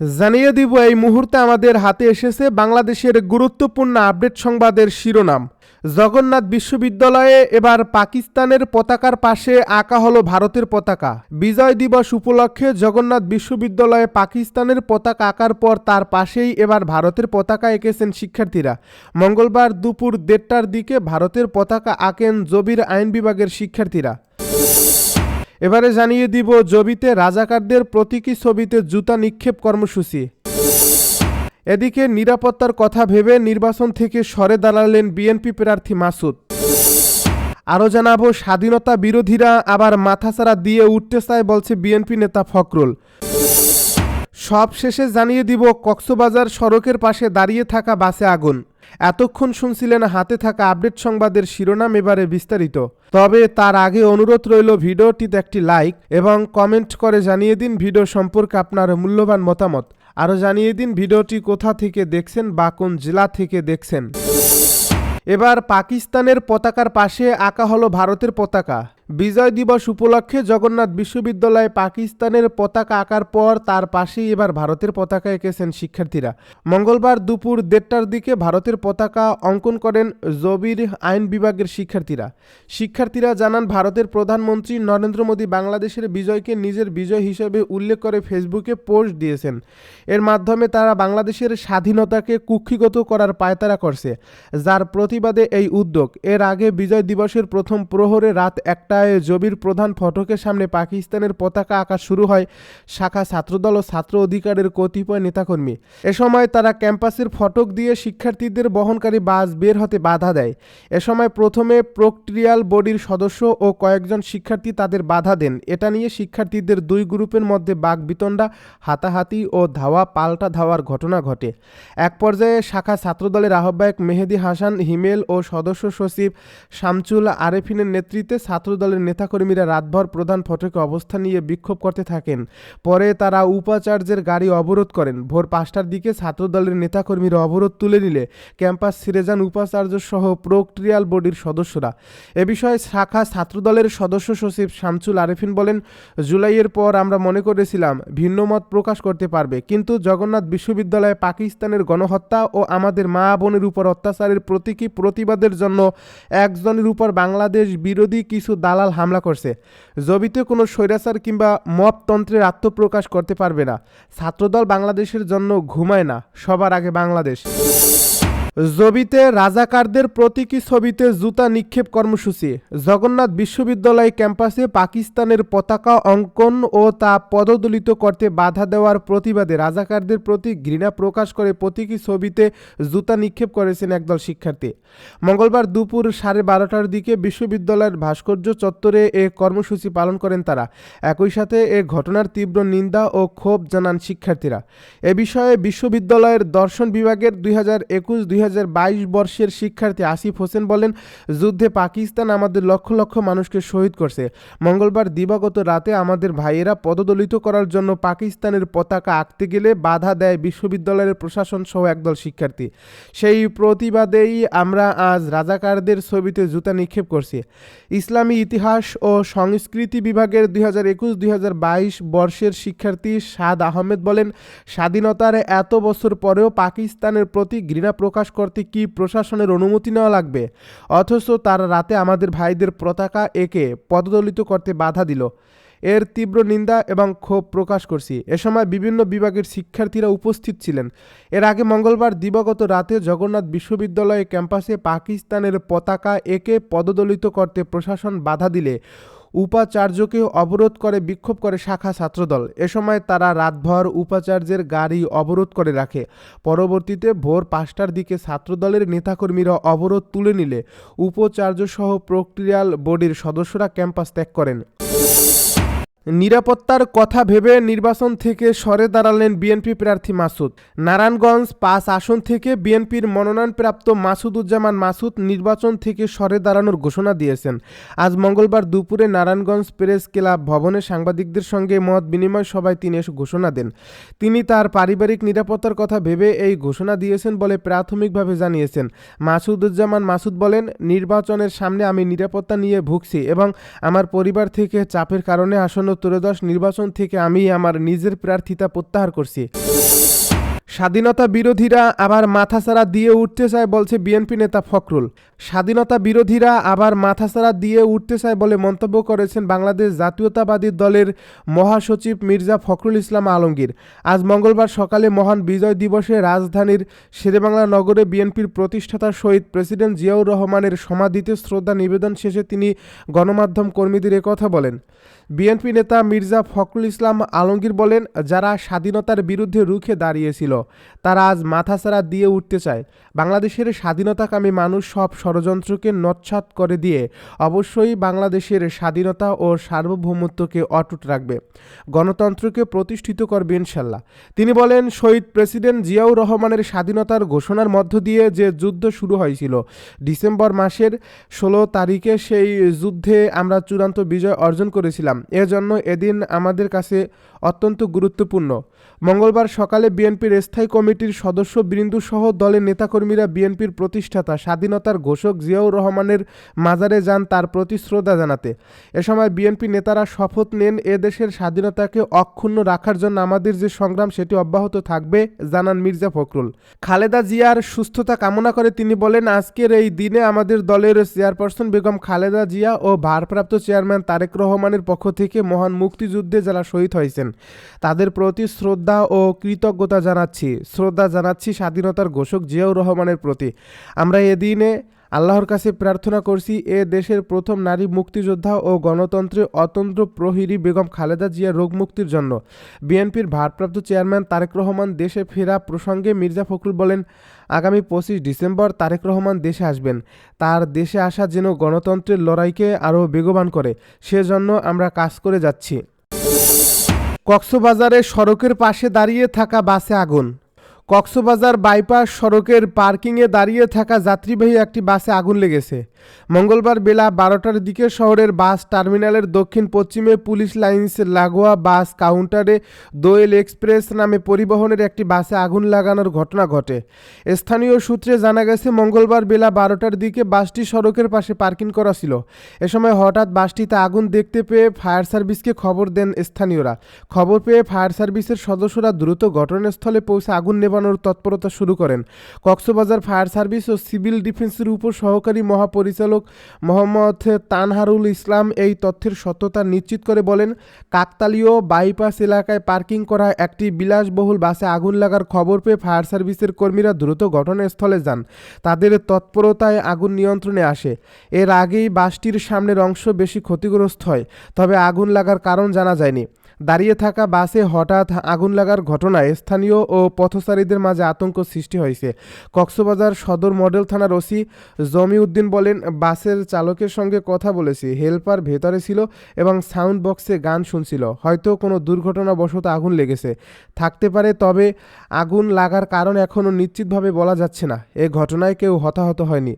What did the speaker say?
জানিয়ে দিব, এই মুহূর্তে আমাদের হাতে এসেছে বাংলাদেশের গুরুত্বপূর্ণ আপডেট সংবাদের শিরোনাম। জগন্নাথ বিশ্ববিদ্যালয়ে এবার পাকিস্তানের পতাকার পাশে আঁকা হলো ভারতের পতাকা। বিজয় দিবস উপলক্ষে জগন্নাথ বিশ্ববিদ্যালয়ে পাকিস্তানের পতাকা আঁকার পর তার পাশেই এবার ভারতের পতাকা এঁকেছেন শিক্ষার্থীরা। মঙ্গলবার দুপুর দেড়টার দিকে ভারতের পতাকা আঁকেন জবির আইন বিভাগের শিক্ষার্থীরা। এবারে জানিয়ে দিব জবিতে রাজাকারদের প্রতীকী ছবিতে জুতা নিক্ষেপ কর্মসূচি। এদিকে নিরাপত্তার কথা ভেবে নির্বাচন থেকে সরে দাঁড়ালেন বিএনপি প্রার্থী মাসুদ। আরও জানাব, স্বাধীনতা বিরোধীরা আবার মাথাচাড়া দিয়ে উঠতে চায় বলছে বিএনপি নেতা ফখরুল। সব শেষে জানিয়ে দিব, কক্সবাজার সড়কের পাশে দাঁড়িয়ে থাকা বাসে আগুন। এতক্ষণ শুনছিলেন হাতে থাকা আপডেট সংবাদের শিরোনাম এবারে বিস্তারিত। তবে তার আগে অনুরোধ রইল ভিডিওটিতে একটি লাইক এবং কমেন্ট করে জানিয়ে দিন ভিডিও সম্পর্কে আপনার মূল্যবান মতামত। আরও জানিয়ে দিন ভিডিওটি কোথা থেকে দেখছেন বা কোন জেলা থেকে দেখছেন। এবার পাকিস্তানের পতাকার পাশে আঁকা হলো ভারতের পতাকা। বিজয় দিবস উপলক্ষে জগন্নাথ বিশ্ববিদ্যালয়ে পাকিস্তানের পতাকা আঁকার পর তার পাশেই এবার ভারতের পতাকা এঁকেছেন শিক্ষার্থীরা। মঙ্গলবার দুপুর দেড়টার দিকে ভারতের পতাকা অঙ্কন করেন জবির আইন বিভাগের শিক্ষার্থীরা। শিক্ষার্থীরা জানান, ভারতের প্রধানমন্ত্রী নরেন্দ্র মোদী বাংলাদেশের বিজয়কে নিজের বিজয় হিসেবে উল্লেখ করে ফেসবুকে পোস্ট দিয়েছেন। এর মাধ্যমে তারা বাংলাদেশের স্বাধীনতাকে কুক্ষিগত করার পায়তারা করছে, যার প্রতিবাদে এই উদ্যোগ। এর আগে বিজয় দিবসের প্রথম প্রহরে রাত একটায় জবির প্রধান ফটকের সামনে পাকিস্তানের পতাকা আঁকা শুরু হয় শাখা ছাত্রদল ও ছাত্র অধিকারের কতিপয় নেতাকর্মী। এ সময় তারা ক্যাম্পাসের ফটক দিয়ে শিক্ষার্থীদের বহনকারী বাস বের হতে বাধা দেয়। এ সময় প্রথমে প্রক্রিয়াল বডির সদস্য ও কয়েকজন শিক্ষার্থী তাদের বাধা দেন। এটা নিয়ে শিক্ষার্থীদের দুই গ্রুপের মধ্যে বাগবিতণ্ডা হাতাহাতি ও ধাওয়া পাল্টা ধাওয়ার ঘটনা ঘটে। এক পর্যায়ে শাখা ছাত্রদলের আহ্বায়ক মেহেদি হাসান, হিমেল ও সদস্য সচিব শামচুল আরেফিনের নেতৃত্বে ছাত্রদলের নেতাকর্মীরা রাতভর প্রধান ফটকে অবস্থান নিয়ে বিক্ষোভ করতে থাকেন। পরে তারা উপাচার্যের গাড়ি অবরোধ করেন। ভোর পাঁচটার দিকে ছাত্র দলের নেতাকর্মীরা অবরোধ তুলে নিলে ক্যাম্পাস ছিঁড়ে যান উপাচার্য সহ প্রক্রিয়াল বডির সদস্যরা। এ বিষয়ে শাখা ছাত্রদলের সদস্য সচিব শামচুল আরেফিন বলেন, জুলাইয়ের পর আমরা মনে করেছিলাম ভিন্ন মত প্রকাশ করতে পারবে, কিন্তু জগন্নাথ বিশ্ববিদ্যালয়ে পাকিস্তানের গণহত্যা ও আমাদের মা বোনের উপর অত্যাচারের প্রতীকী প্রতিবাদের জন্য একজনের উপর বাংলাদেশ বিরোধী কিছু দালাল হামলা করছে। জবিতে কোনো স্বৈরাচার কিংবা মপতন্ত্রের আত্মপ্রকাশ করতে পারবে না। ছাত্রদল বাংলাদেশের জন্য ঘুমায় না। সবার আগে বাংলাদেশ। জবিতে রাজাকারদের প্রতীকী ছবিতে জুতা নিক্ষেপ কর্মসূচি। জগন্নাথ বিশ্ববিদ্যালয় ক্যাম্পাসে পাকিস্তানের পতাকা অঙ্কন ও তা পদদলিত করতে বাধা দেওয়ার প্রতিবাদে রাজাকারদের প্রতি ঘৃণা প্রকাশ করে প্রতীকী ছবিতে জুতা নিক্ষেপ করেছেন একদল শিক্ষার্থী। মঙ্গলবার দুপুর সাড়ে বারোটার দিকে বিশ্ববিদ্যালয়ের ভাস্কর্য চত্বরে এ কর্মসূচি পালন করেন তারা। একই সাথে এ ঘটনার তীব্র নিন্দা ও ক্ষোভ জানান শিক্ষার্থীরা। এ বিষয়ে বিশ্ববিদ্যালয়ের দর্শন বিভাগের দুই হাজার একুশ দুই বর্ষের শিক্ষার্থী আসিফ হোসেন বলেন, যুদ্ধে পাকিস্তান আমাদের লক্ষ লক্ষ মানুষকে শহীদ করছে। মঙ্গলবার দিবাগত রাতে আমাদের ভাইয়েরা পদদলিত করার জন্য পাকিস্তানের পতাকা আঁকতে গেলে বাধা দেয় বিশ্ববিদ্যালয়ের প্রশাসন সহ একদল শিক্ষার্থী। সেই প্রতিবাদেই আমরা আজ রাজাকারদের ছবিতে জুতা নিক্ষেপ করছি। ইসলামী ইতিহাস ও সংস্কৃতি বিভাগের দুই হাজার একুশ দুই হাজার বাইশ বর্ষের শিক্ষার্থী সাদ আহমেদ বলেন, স্বাধীনতার এত বছর পরেও পাকিস্তানের প্রতি ঘৃণা প্রকাশ করতে কি প্রশাসনের অনুমতি নেওয়া লাগবে? অথচ তারা রাতে আমাদের ভাইদের পতাকা একে পদদলিত করতে বাধা দিল। এর তীব্র নিন্দা এবং ক্ষোভ প্রকাশ করছি। এ সময় বিভিন্ন বিভাগের শিক্ষার্থীরা উপস্থিত ছিলেন। এর আগে মঙ্গলবার দিবাগত রাতে জগন্নাথ বিশ্ববিদ্যালয় ক্যাম্পাসে পাকিস্তানের পতাকা একে পদদলিত করতে প্রশাসন বাধা দিলে। উপাচার্যকে অবরোধ করে, বিক্ষোভ করে শাখা ছাত্রদল। এ সময় তারা রাতভর উপাচার্যের গাড়ি অবরোধ করে রাখে। পরবর্তীতে ভোর পাঁচটার দিকে ছাত্রদলের নেতাকর্মীরা অবরোধ তুলে নিলে। উপাচার্যসহ প্রক্রিয়াল বডির সদস্যরা ক্যাম্পাস ত্যাগ করেন। নিরাপত্তার কথা ভেবে নির্বাচন থেকে সরে দাঁড়ালেন বিএনপি প্রার্থী মাসুদ। নারায়ণগঞ্জ পাঁচ আসন থেকে বিএনপির মনোনয়নপ্রাপ্ত মাসুদুজ্জামান মাসুদ নির্বাচন থেকে সরে দাঁড়ানোর ঘোষণা দিয়েছেন। আজ মঙ্গলবার দুপুরে নারায়ণগঞ্জ প্রেস ক্লাব ভবনে সাংবাদিকদের সঙ্গে মত বিনিময় সভায় তিনি এসে ঘোষণা দেন। তিনি তার পারিবারিক নিরাপত্তার কথা ভেবে এই ঘোষণা দিয়েছেন বলে প্রাথমিকভাবে জানিয়েছেন। মাসুদুজ্জামান মাসুদ বলেন, নির্বাচনের সামনে আমি নিরাপত্তা নিয়ে ভুগছি এবং আমার পরিবার থেকে চাপের কারণে আসন্ন ত্রয়োদশ নির্বাচন থেকে আমি আমার নিজের প্রার্থিতা প্রত্যাহার করছি। স্বাধীনতা বিরোধীরা আবার মাথাছাড়া দিয়ে উঠতে চায় বলছে বিএনপি নেতা ফখরুল। স্বাধীনতা বিরোধীরা আবার মাথাছাড়া দিয়ে উঠতে চায় বলে মন্তব্য করেছেন বাংলাদেশ জাতীয়তাবাদী দলের মহাসচিব মির্জা ফখরুল ইসলাম আলমগীর। আজ মঙ্গলবার সকালে মহান বিজয় দিবসে রাজধানীর শেরেবাংলা নগরে বিএনপির প্রতিষ্ঠাতা শহীদ প্রেসিডেন্ট জিয়াউর রহমানের সমাধিতে শ্রদ্ধা নিবেদন শেষে তিনি গণমাধ্যম কর্মীদের কথা বলেন। বিএনপি নেতা মির্জা ফখরুল ইসলাম আলমগীর বলেন, যারা স্বাধীনতার বিরুদ্ধে রুখে দাঁড়িয়েছিল তারা আজ মাথাছাড়া দিয়ে উঠতে চায়। বাংলাদেশের স্বাধীনতাকামী মানুষ সব ষড়যন্ত্রকে নৎসাৎ করে দিয়ে অবশ্যই বাংলাদেশের স্বাধীনতা ও সার্বভৌমত্বকে অটুট রাখবে। গণতন্ত্রকে প্রতিষ্ঠিত করবে ইনশাল্লাহ। তিনি বলেন, শহীদ প্রেসিডেন্ট জিয়াউর রহমানের স্বাধীনতার ঘোষণার মধ্য দিয়ে যে যুদ্ধ শুরু হয়েছিল ডিসেম্বর মাসের ষোলো তারিখে, সেই যুদ্ধে আমরা চূড়ান্ত বিজয় অর্জন করেছিলাম। এজন্য এদিন আমাদের কাছে অত্যন্ত গুরুত্বপূর্ণ। মঙ্গলবার সকালে বিএনপির স্থায়ী কমিটির সদস্য বৃন্দু সহ দলের নেতাকর্মীরা বিএনপির প্রতিষ্ঠাতা স্বাধীনতার ঘোষক জিয়াউর রহমানের মাজারে যান তার প্রতি শ্রদ্ধা জানাতে। এ সময় বিএনপি নেতারা শপথ নেন, এ দেশের স্বাধীনতাকে অক্ষুণ্ণ রাখার জন্য আমাদের যে সংগ্রাম, সেটি অব্যাহত থাকবে, জানান মির্জা ফখরুল। খালেদা জিয়ার সুস্থতা কামনা করে তিনি বলেন, আজকের এই দিনে আমাদের দলের চেয়ারপারসন বেগম খালেদা জিয়া ও ভারপ্রাপ্ত চেয়ারম্যান তারেক রহমানের পক্ষ থেকে মহান মুক্তিযুদ্ধে যারা শহীদ হয়েছেন, তাদের প্রতি শ্রদ্ধা ও কৃতজ্ঞতা জানাচ্ছি। শ্রদ্ধা জানাচ্ছি স্বাধীনতার ঘোষক জিয়াউর রহমানের প্রতি। আমরা এদিনে আল্লাহর কাছে প্রার্থনা করছি, এ দেশের প্রথম নারী মুক্তিযোদ্ধা ও গণতন্ত্রের অতন্ত্র প্রহরী বেগম খালেদা জিয়া রোগ মুক্তির জন্য। বিএনপির ভারপ্রাপ্ত চেয়ারম্যান তারেক রহমান দেশে ফেরা প্রসঙ্গে মির্জা ফখরুল বলেন, আগামী পঁচিশ ডিসেম্বর তারেক রহমান দেশে আসবেন। তার দেশে আসা যেন গণতন্ত্রের লড়াইকে আরও বেগবান করে, সেজন্য আমরা কাজ করে যাচ্ছি। কক্সবাজারে সড়কের পাশে দাঁড়িয়ে থাকা বাসে আগুন। কক্সবাজার বাইপাস সড়কের পার্কিংয়ে দাঁড়িয়ে থাকা যাত্রীবাহী একটি বাসে আগুন লেগেছে। মঙ্গলবার বেলা বারোটার দিকে শহরের বাস টার্মিনালের দক্ষিণ পশ্চিমে পুলিশ লাইন্স লাগোয়া বাস কাউন্টারে দোয়েল এক্সপ্রেস নামে পরিবহনের একটি বাসে আগুন লাগানোর ঘটনা ঘটে। স্থানীয় সূত্রে জানা গেছে, মঙ্গলবার বেলা বারোটার দিকে বাসটি সড়কের পাশে পার্কিং করা ছিল। এ সময় হঠাৎ বাসটিতে আগুন দেখতে পেয়ে ফায়ার সার্ভিসকে খবর দেন স্থানীয়রা। খবর পেয়ে ফায়ার সার্ভিসের সদস্যরা দ্রুত ঘটনাস্থলে পৌঁছে আগুন নেবানোর তৎপরতা শুরু করেন। কক্সবাজার ফায়ার সার্ভিস ও সিভিল ডিফেন্সের উপর সহকারী মহাপরিচালক মোহাম্মদ তানহারুল ইসলাম এই তথ্যের সত্যতা নিশ্চিত করে বলেন, কাকতালীয় বাইপাস এলাকায় পার্কিং করা একটি বিলাসবহুল বাসে আগুন লাগার খবর পেয়ে ফায়ার সার্ভিসের কর্মীরা দ্রুত ঘটনাস্থলে যান। তাদের তৎপরতায় আগুন নিয়ন্ত্রণে আসে। এর আগেই বাসটির সামনের অংশ বেশি ক্ষতিগ্রস্ত হয়, তবে আগুন লাগার কারণ জানা যায়নি। দাঁড়িয়ে থাকা বাসে হঠাৎ আগুন লাগার ঘটনায় স্থানীয় ও পথচারীদের মাঝে আতঙ্ক সৃষ্টি হয়েছে। কক্সবাজার সদর মডেল থানার ওসি জমিউদ্দিন বলেন, বাসের চালকের সঙ্গে কথা বলেছি, হেল্পার ভেতরে ছিল এবং সাউন্ড বক্সে গান শুনছিল। হয়তো কোনো দুর্ঘটনাবশত আগুন লেগেছে। থাকতে পারে, তবে আগুন লাগার কারণ এখনও নিশ্চিতভাবে বলা যাচ্ছে না। এ ঘটনায় কেউ হতাহত হয়নি।